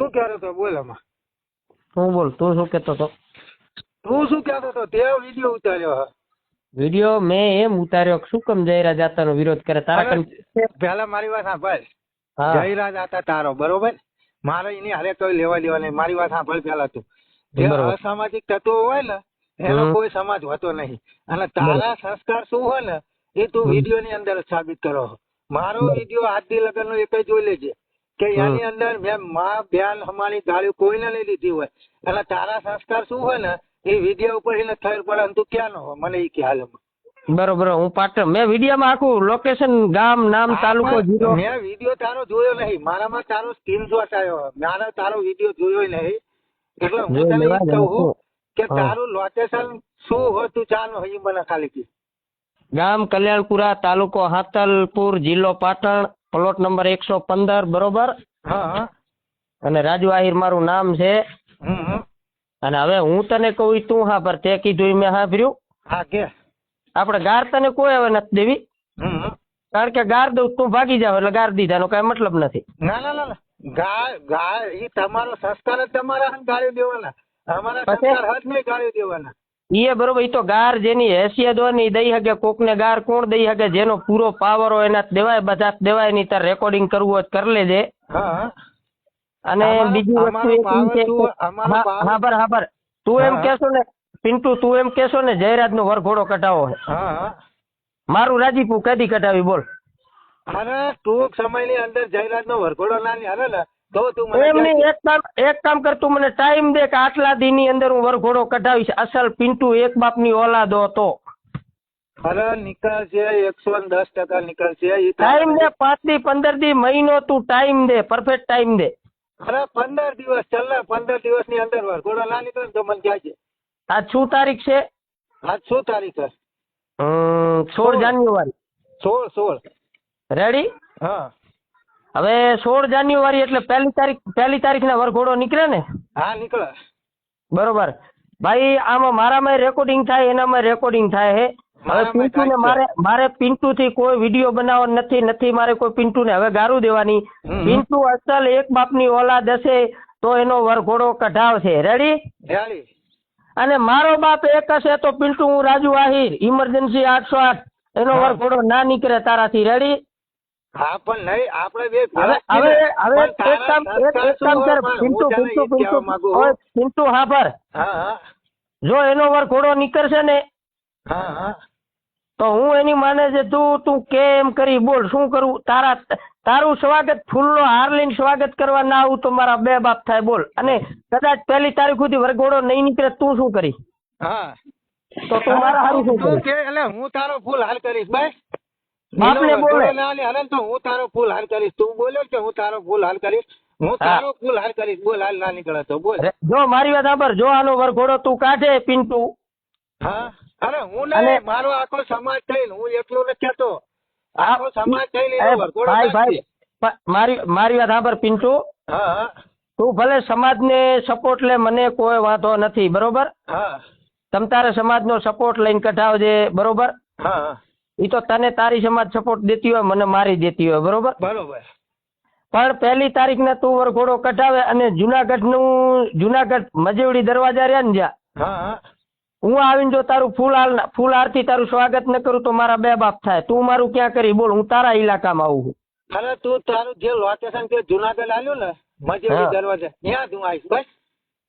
શું કહેતો હતો? બોલ આમાં. તું બોલ તું શું કહેતો હતો? તું શું કહેતો હતો? તે વીડિયો ઉતાર્યો વીડિયો મેં એમ ઉતાર્યો કે શું કેમ જયરાજ જાતાનો વિરોધ કરે? તારા પહેલા મારી વાત સાંભળ. હા. જયરાજ હતા તારો બરોબર? મારે એની હારે કોઈ લેવા દેવા નહીં. મારી વાત સાંભળ પહેલા તું. જે અસામાજિક તત્વો હોય ને એનો કોઈ સમાજ હોતો નહીં. અને તારા સંસ્કાર શું હોય ને એ તું. વીડિયો ની અંદર સાબિત કરો મારો વીડિયો આજથી લગન નો એક જ જોઈ લેજે કે. એની અંદર મેં માં બેન અમારી ગાળીઓ કોઈને નહીં લીધી હોય. અને તારા સંસ્કાર શું હોય ને એ વીડિયો ઉપર એને થયેલ પડે તું ક્યાં નો હોય? મને એ ખ્યાલ બરોબર હું પાટણ મેં વિડીયોમાં આખું લોકેશન ગામ નામ તાલુકો જીરો. મેં વીડિયો તારો જોયો નહીં. મારામાં તારો સ્ક્રીનશોટ આવ્યો. મારે તારો વીડિયો જોયો નહીં. એટલે હું તને કહું કે તારું લોકેશન શું હોય તું જાણ એ મને ખાલી કી. ગામ કલ્યાણપુરા તાલુકો હાતલપુર જિલ્લો પાટણ. પ્લોટ નંબર એકસો પંદર બરોબર? હા અને રાજુ આહિર મારું નામ છે. અને હવે હું તને કહું તું હા પર તે કીધું મેં સાંભળ્યું હા કે. આપણે ગાર તને કોઈ હવે નથી દેવી. કારણ કે ગાર દઉં તું ભાગી જાવ એટલે ગાર દીધાનો કઈ મતલબ નથી. ના ના ના એ તમારો સંસ્કાર જ તમારા ગાળી દેવાના. અમારા સંસ્કાર હાથ નહીં ગાળી દેવાના. ઈ બરોબર એ તો ગાર જેની હેસિયત હોય ને એ દઈ શકે કોકને ગાર કોણ દઈ શકે જેનો પૂરો પાવર હોય એના દેવાય બધા દેવાય નહીં તાર રેકોર્ડિંગ કરવું હોય કરી લેજે. અને બીજી વસ્તુ હા બર હા બર તું એમ. કેશો ને પિન્ટુ તું એમ કેશો ને જયરાજ નો વરઘોડો હા. મારું રાજીપુ કદી કટાવી બોલ. અરે ટૂંક સમયની અંદર જયરાજ નો વરઘોડો ના ને તો તું મને એમ નહીં એક કામ એક કામ કર તું મને ટાઈમ દે કે આટલા દી ની અંદર હું વરઘોડો કઢાવીશ. અસલ પિન્ટુ એક બાપની ઓલાદો હતો. અરે નીકળશે એકસો ને દસ ટકા નિકાલ છે ટાઈમ દે પાંચ દી પંદર દી મહિનો તું ટાઈમ દે પરફેક્ટ ટાઈમ દે. અરે પંદર દિવસ ચાલ પંદર દિવસની અંદર વરઘોડો ના નીકળે તો મને કહેજે. આજ શું તારીખ છે? આજ શું તારીખ છે સોળ. જાન્યુઆરી. સોળ સોળ. રેડી હા. હવે સોળ જાન્યુઆરી એટલે પહેલી તારીખ પહેલી તારીખના વરઘોડો નીકળે ને? હા નીકળે. બરોબર. ભાઈ આમાં મારામાં રેકોર્ડિંગ થાય એનામાં રેકોર્ડિંગ થાય હે. હવે પિન્ટુ ને મારે મારે પિન્ટુ થી કોઈ વીડિયો બનાવવા નથી નથી મારે કોઈ પિન્ટુ ને હવે ગારું દેવાની. પિન્ટુ અસલ એક બાપની ઓલાદ હશે તો એનો વરઘોડો કઢાવશે રેડી રેડી અને મારો બાપ એક હશે તો પિન્ટુ હું રાજુ આહિર ઇમરજન્સી આઠસો આઠ. એનો વરઘોડો ના નીકળે તારાથી. રેડી હા પણ નહીં આપણે બે હવે હવે છીએ. હવે પણ એક કામ એક એક કામ શું કર પિન્ટુ પિન્ટુ ઈ જ કહેવા પિન્ટુ ઓય, પિન્ટુ હા પર હા હા. જો એનો વરઘોડો નીકળશે ને હા હા. તો હું એની માને છે તું તું કેમ કરી બોલ શું કરું? તારા તારું સ્વાગત ફૂલનો હાર લઈને સ્વાગત કરવા ના આવું તો મારા બે બાપ થાય બોલ. અને કદાચ પહેલી તારીખ સુધી વરઘોડો નહીં નીકળે તું શું કરી હા. તો તું મારા હારું શું કે એટલે હું તારો ફૂલ હાલ કરીશ બસ. બાપને બોલે. વરઘોડો ના લે. હાલે ને તો હું તારો ફૂલ હાલ કરીશ. તું બોલ્યો કે હું તારો ફૂલ હાલ કરીશ? હું તારો ફૂલ હાલ કરીશ. બોલ હાલ ના નીકળે તો બોલ. જો મારી વાત સાંભળ. જો આનો વરઘોડો તું કાઢે પિન્ટુ. હા? અરે હું નહીં. મારો આખો સમાજ થઈને હું એકલો નથી કેતો આખો સમાજ થઈને વરઘોડો ભાઈ ભાઈ મારી મારી વાત સાંભળ પિન્ટુ. હા તું ભલે સમાજને સપોર્ટ લે મને કોઈ વાંધો નથી. બરોબર? હા. તમ તારે સમાજનો સપોર્ટ લઈને કઢાવજે. બરોબર? હા. એ તો તને તારી સમાજ સપોર્ટ દેતી હોય મને મારી દેતી હોય બરોબર? બરોબર. પણ પહેલી તારીખને તું વરઘોડો કઢાવે અને જુનાગઢનું જુનાગઢ મજેવડી દરવાજા રહ્યા ને જ્યાં? હા આવીને જો તારું ફૂલ હાલ ફૂલ આરતી તારું સ્વાગત ન કરું તો મારા બે બાપ થાય. તું મારું ક્યાં કરી? બોલ હું તારા ઇલાકામાં આવું છું. અરે તું તારું જે લોકેશન કે જુનાગઢ આવ્યું ને મજેડી દરવાજા ત્યાં તું આવીશ બસ.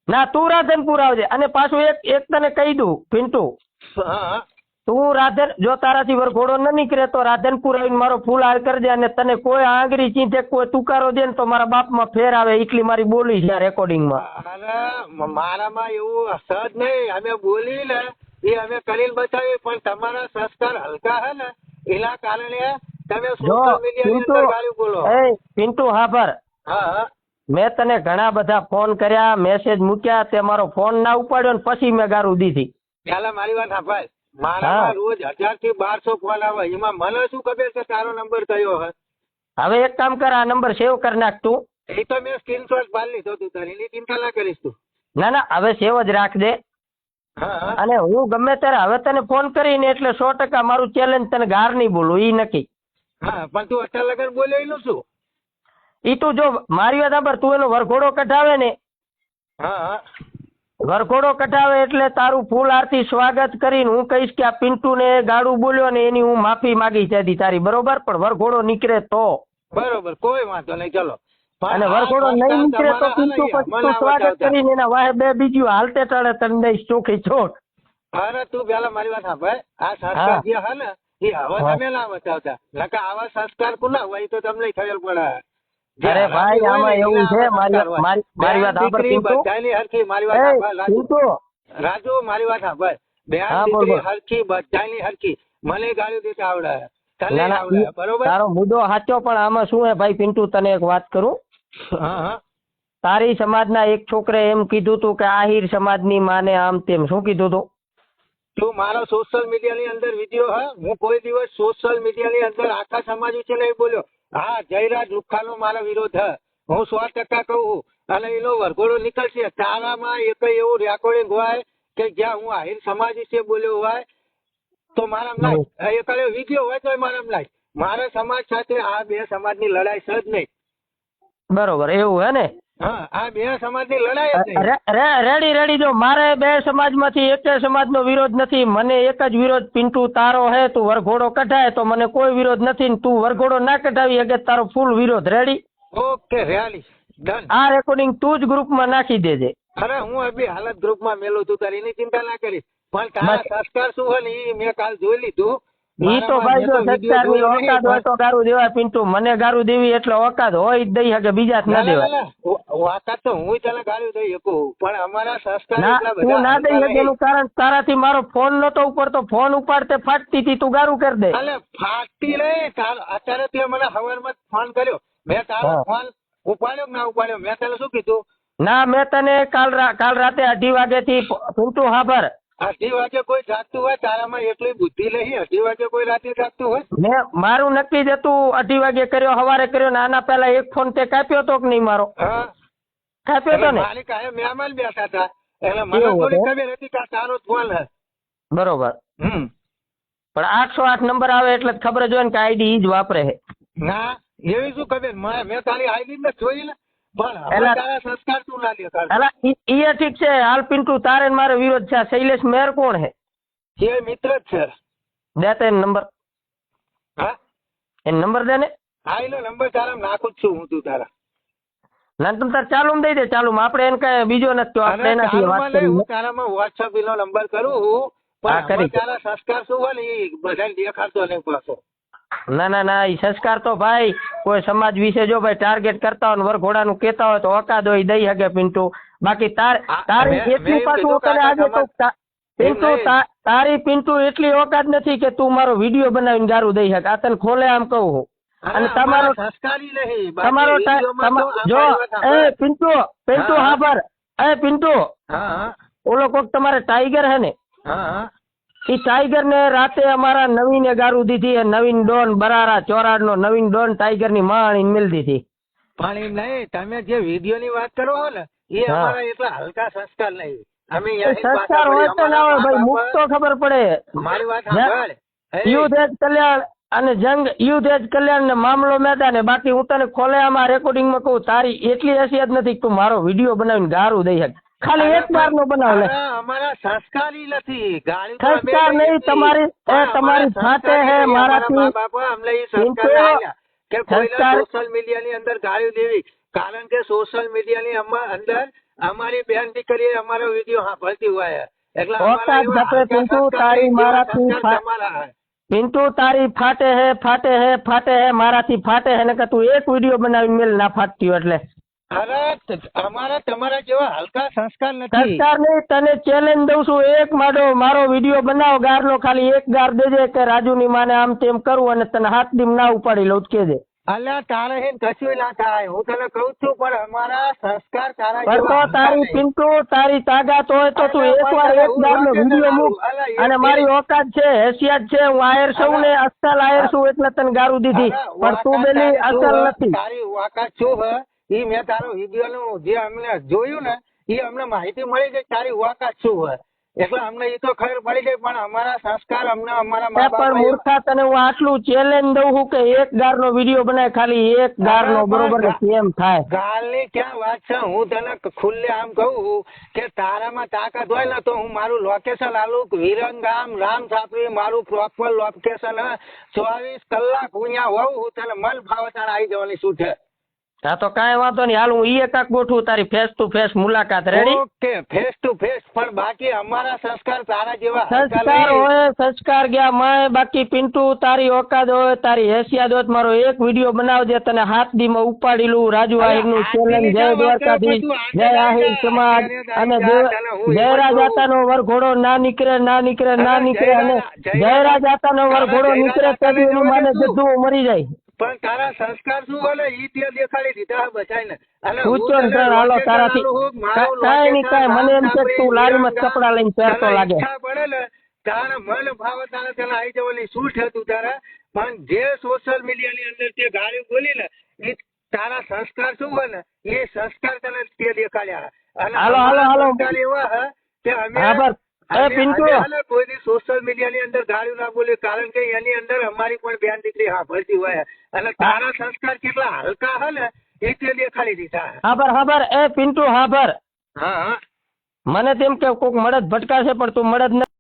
ના તું રાધનપુર આવજે. અને પાછું એક એક તને કહી દઉં પિન્ટુ. હા. હા તું રાધન જો તારાથી વરઘોડો ન નીકળે તો રાધનપુર આવીને મારો ફૂલ હાર કરજે અને તને કોઈ આંગળી ચીંધે કોઈ તુકારો દે ને તો મારા બાપમાં ફેર આવે એટલી મારી બોલી છે રેકોર્ડિંગમાં મારામાં એવું સહજ નહીં. અમે બોલી ને એ અમે કરીને બતાવી પણ તમારા સંસ્કાર હલકા હે ને એના કારણે તમે સોશિયલ બોલો. એ પિન્ટુ હાભર હા હા. મેં તને ઘણા બધા ફોન કર્યા મેસેજ મૂક્યા તે મારો ફોન ના ઉપાડ્યો ને પછી મેં ગારું દીધી. પેલા મારી વાત સાંભળ. મારામાં હા. રોજ હજારથી બારસો ફોન આવે. એમાં મને શું ખબર કે તારો નંબર કયો હે? હવે એક કામ કર આ નંબર સેવ કરી નાખ તું. એ તો મેં સ્ક્રીનશોટ પાડી લીધો તું તારી. એની ચિંતા ના કરીશ તું. ના ના હવે સેવ જ રાખ દે. અને હું ગમે ત્યારે હવે તને ફોન કરીને એટલે સો ટકા મારું ચેલેન્જ તને ગાર નહીં બોલું ઈ નક્કી. હા પણ તું અઠા લગન બોલ્યો એનું શું? ઈ તું જો મારી વાત સાંભળ તું એનો વરઘોડો કઢાવે ને. હા. વરઘોડો કટાવે એટલે તારું ફૂલ આરતી સ્વાગત કરીને હું કહીશ કે આ પિન્ટુ ને ગાડું બોલ્યો ને એની હું માફી માગી ત્યાંથી તારી બરોબર પણ વરઘોડો નીકળે તો. બરોબર કોઈ વાંધો નહીં ચલો. અને વરઘોડો નહીં નીકળે તો પિન્ટુ પછી સ્વાગત કરીને એના વાહે બે બીજું હાલતે ટાળે તને દઈશ ચોખી છોટ અરે તું પેલા મારી વાત સાંભળ. આ સંસ્કાર જે હે ને એ હવે તમે ના બતાવતા નકા આવા સંસ્કાર કોના હોય તો તમને ખબર પડે. અરે ભાઈ, આમાં એવું છે, મારી- વાત સાંભળ, પિન્ટુ. બધાયની હરખી મારી વાત સાંભળ, રાજુ. મારી વાત સાંભળ. હા, દીકરી હરખી બધાયની હરખી. મને ગાળી દેતા આવડે તને ના, ના, આવડે બરોબર? તારો મુદ્દો સાચો પણ આમાં શું હે ભાઈ પિન્ટુ તને એક વાત કરું? હા હા. તારી સમાજના એક છોકરે એમ કીધું તું કે આહિર સમાજની માને આમ તેમ. શું કીધું તું? તું મારો સોશિયલ મીડિયા ની અંદર વીડિયો હા. હું કોઈ દિવસ સોશિયલ મીડિયા ની અંદર આખા સમાજ વિશે નહીં બોલ્યો. હા જયરાજ લુખાનો મારો વિરોધ હે. હું સો ટકા કહું. અને એનો વરઘોડો નીકળશે. તારામાં એક એવું રેકોર્ડિંગ હોય કે જ્યાં હું આહિર સમાજ વિશે બોલ્યો હોય તો મારા લાય એક વીડિયો હોય તો મારા લાય મારા સમાજ સાથે આ બે સમાજની લડાઈ છે જ નહીં. બરોબર એવું હે ને? આ બે સમાજની લડાઈ જ નહીં રે- રે- રેડી રેડી જો મારે બે સમાજમાંથી એક સમાજનો વિરોધ નથી મને એક જ વિરોધ પિન્ટુ તારો હે તું વરઘોડો કઢાય તો મને કોઈ વિરોધ નથી ને તું વરઘોડો ના કઢાવી શકે તારો ફૂલ વિરોધ રેડી? Okay rally done. આ રેકોર્ડિંગ તું જ ગ્રુપમાં નાખી દેજે. અરે હું અભી હાલત ગ્રુપમાં મેલું છું તારી એની ચિંતા ના કરીશ. પણ તારા સંસ્કાર શું હોય ને મેં કાલ જોઈ લીધું. ઈ તો ભાઈ જો સત્તાની ઓકાત હોય તો ગારું દેવાય પિન્ટુ. મને ગારું દેવી એટલે ઓકાત હોય જ દઈ શકે બીજા ના દેવાય. વાકાત તો હું તને ગારું દઈ શકું. પણ અમારા સંસ્કાર એટલા બધા ના દઈ શકે એનું. કારણ તારાથી મારો ફોન નતો ઉપર તો ફોન ઉપાડતે ફાટતી હતી તું ગારું કરી દે. અલે ફાટતી નહીં અત્યારે તે મને હવારમાં ફોન કર્યો. મેં તારો ફોન ઉપાડ્યો કે ના ઉપાડ્યો? મેં તને શું કીધું? ના મેં તને કાલ કાલ રાતે અઢી વાગે થી પિન્ટુ હાભર અઢી વાગે કોઈ જાગતું હોય તારામાં એટલી બુદ્ધિ નહીં અઢી વાગે કોઈ રાતે જાગતું હોય? ને મારું નક્કી જ હતું અઢી વાગે કર્યો સવારે કર્યો ને આના પહેલા એક ફોન તે કાપ્યો તો કે નહીં મારો? કાપ્યો તો ને? માલિક આયા મહેમાન બેઠા હતા. એટલે મને થોડી ખબર હતી કે તારો ફોન હે. બરોબર. હમ. પણ આઠસો આઠ નંબર આવે એટલે ખબર જ હોય ને કે આઈડી ઈ જ વાપરે છે. ના એવી શું ખબર? મેં મેં તારી આઈડી ને જોઈ ને. ઈ ઠીક છે હાલ પિન્ટુ તારે મારે વિરોધ છે. શૈલેષ મેર કોણ છે એ મિત્ર જ છે. દે તે નંબર. હા? એ નંબર દે ને? હા એનો નંબર તારા નાખું જ છું હું તું તારા. ના તમે તાર ચાલુ દઈ દે ચાલુ આપણે એને કઈ બીજો નથી તો આપણે એનાથી વાત કરી હું તારામાં વોટ્સઅપ એનો નંબર કરું પણ તારા સંસ્કાર શું હોય ને એ બધાને દેખાડતો નહીં પાછો. ના ના ના એ સંસ્કાર તો ભાઈ કોઈ સમાજ વિશે જો ભાઈ ટાર્ગેટ કરતા હોય વરઘોડાનું કહેતા હોય તો ઓકાદ હોય દઈ શકે પિન્ટુ. બાકી તાર તારી એટલી પાછું તને આજે તો પિન્ટુ તારી પિન્ટુ એટલી ઓકાત નથી કે તું મારો વીડિયો બનાવીને ગારું દઈ શકે. આ તને ખોલે આમ કહું હું. અને તમારો તમારો જો. એ પિન્ટુ પિન્ટુ હા. પર. એ પિન્ટુ ઓલો કોક તમારે ટાઈગર હે ને? હા. ઈ ટાઈગર ને રાતે અમારા નવીને ગારું દીધી નવીન ડોન બરારા ચોરાડ નો નવીન ડોન ટાઈગરની માણી મિલ દીધી પણ એ નહીં તમે જે વીડિયો ની વાત કરો છો ને એ અમારા એટલા હલકા સંસ્કાર નહીં અમે એ યાર એક સંસ્કાર હોય તો ના હોય ભાઈ મુખ તો ખબર પડે. મારી વાત સાંભળ. યુદ્ધ એજ કલ્યાણ અને જંગ યુદ્ધ એજ કલ્યાણ ને મામલો મેદાન ને બાકી હું તને ખોલે આમાં રેકોર્ડિંગમાં કહું તારી એટલી હસિયત નથી તું મારો વીડિયો બનાવીને ગારું દઈ શક ખાલી એક વાર નો બનાવ લે. અમારા સંસ્કારી નથી. ગાળી સંસ્કાર નહીં, તમારી- એ તમારી સાથે હે. મારાથી- અમારા અમને એ સંસ્કાર કે સોશિયલ મીડિયા ની અંદર ગાળી દેવી. કારણ કે સોશિયલ મીડિયા ની અંદર અમારી બેન દીકરી અમારો વીડિયો સાંભળતી હોય. એટલે ઓકાત જપે પિન્ટુ, તારી મારાથી. પિન્ટુ તારી ફાટે હે ફાટે હે ફાટે હે મારાથી ફાટે હે ને કે તું એક વીડિયો બનાવી મેલ ના ફાટતી એટલે. અરે અમારા તમારા જેવા હલકા સંસ્કાર નથી. સંસ્કાર નહીં તને ચેલેન્જ દઉં છું એક મારો મારો વીડિયો બનાવ ગારનો ખાલી એક ગાર દેજે કે રાજુની માને આમ તેમ કરું અને તને હાથ દીમ ના ઉપાડી લઉં કેજે અલ્યા તારે હે કશું ના થાય. હું તને કહું છું પણ અમારા સંસ્કાર તારા તો તારી. પિન્ટુ તારી તાકાત હોય તો તું એકવાર એક હું ગારનો વીડિયો મૂક. અને મારી ઓકાત છે હેસિયત છે હું આયર છું ને અસલ આયર છું એટલે તને ગારું દીધી. પણ તું બેલી અસલ નથી. તારી ઓકાત શું હે ઈ મેં તારો વીડિયો નું જે અમને જોયું ને ઈ અમને માહિતી મળી ગઈ તારી વાકાત શું હોય. એટલે અમને એ તો ખબર પડી ગઈ પણ અમારા સંસ્કાર અમને અમારા મા પણ મૂર્ખા તને હું આટલું ચેલેન્જ દઉં છું કે એક ગારનો વીડિયો બનાય ખાલી એક ગાર નો બરોબર ને કેમ થાય? ગાલની ક્યાં વાત છે? હું તને ખુલ્લે આમ કહું કે તારામાં તાકાત હોય ને તો હું મારું લોકેશન આલું વિરંગામ રામ છાપરી મારું પ્રોપર લોકેશન ચોવીસ કલાક હું ત્યાં હોઉં હું તને મન ફાવે તારે આવી જવાની શું છે હા તો કાંઈ વાંધો નહીં. હાલ હું ઈ એકાક ગોઠવું તારી ફેસ ટુ ફેસ મુલાકાત. Ready okay face to face પણ બાકી અમારા સંસ્કાર તારા જેવા સંસ્કાર હોય સંસ્કાર ગયા માય બાકી પિન્ટુ તારી ઓકાદ હોય તારી હેસિયાદ હોય મારો એક વીડિયો બનાવજે તને હાથ દીમાં ઉપાડી લઉં રાજુ આહિરનું ચેલેન્જ જય દ્વારકાધીશ જય આહિર સમાજ અને આવી જાય. જય- તને હું જયરાજ એવું આતાનો વરઘોડો ના નીકળે ના નીકળે ના નીકળે અને જયરાજ આતાનો અરે વરઘોડો નીકળે તેથી એનું માને દે મરી જાય. પણ તારા સંસ્કાર શું બોલે? ઈ તે દેખાડી દીધા બચાઈને અને હું ચો ને હાલો તારાથી આલું હું, મારું કાંઈ નહીં, location કાંઈ, મને એમ છે તું લારીમાં સાપડી, લઈને પહેરતો લાગે. પડે ને તારે મન ભાવ તારે તને આવી જવાની. શું થતું તારા? પણ જે સોશિયલ મીડિયા ની અંદર તે ગાળી બોલી ને એ તારા સંસ્કાર શું બને એ સંસ્કાર તને તે દેખાડ્યા. અને હાલો, હાલો, હાલો. એવા હે અમે કોઈની સોશિયલ મીડિયા ની અંદર ગાળ્યું ના બોલ્યું કારણ કે એની અંદર અમારી પણ બેન દીકરી સાંભળતી હોય. અને તારા સંસ્કાર કેટલા હલકા હે ને એ દેખાડી દીધા. હાબર હાબર એ પિન્ટુ હાબર હા. મને તેમ કે કોક મળદ ભટકાશે પણ તું મળદ ન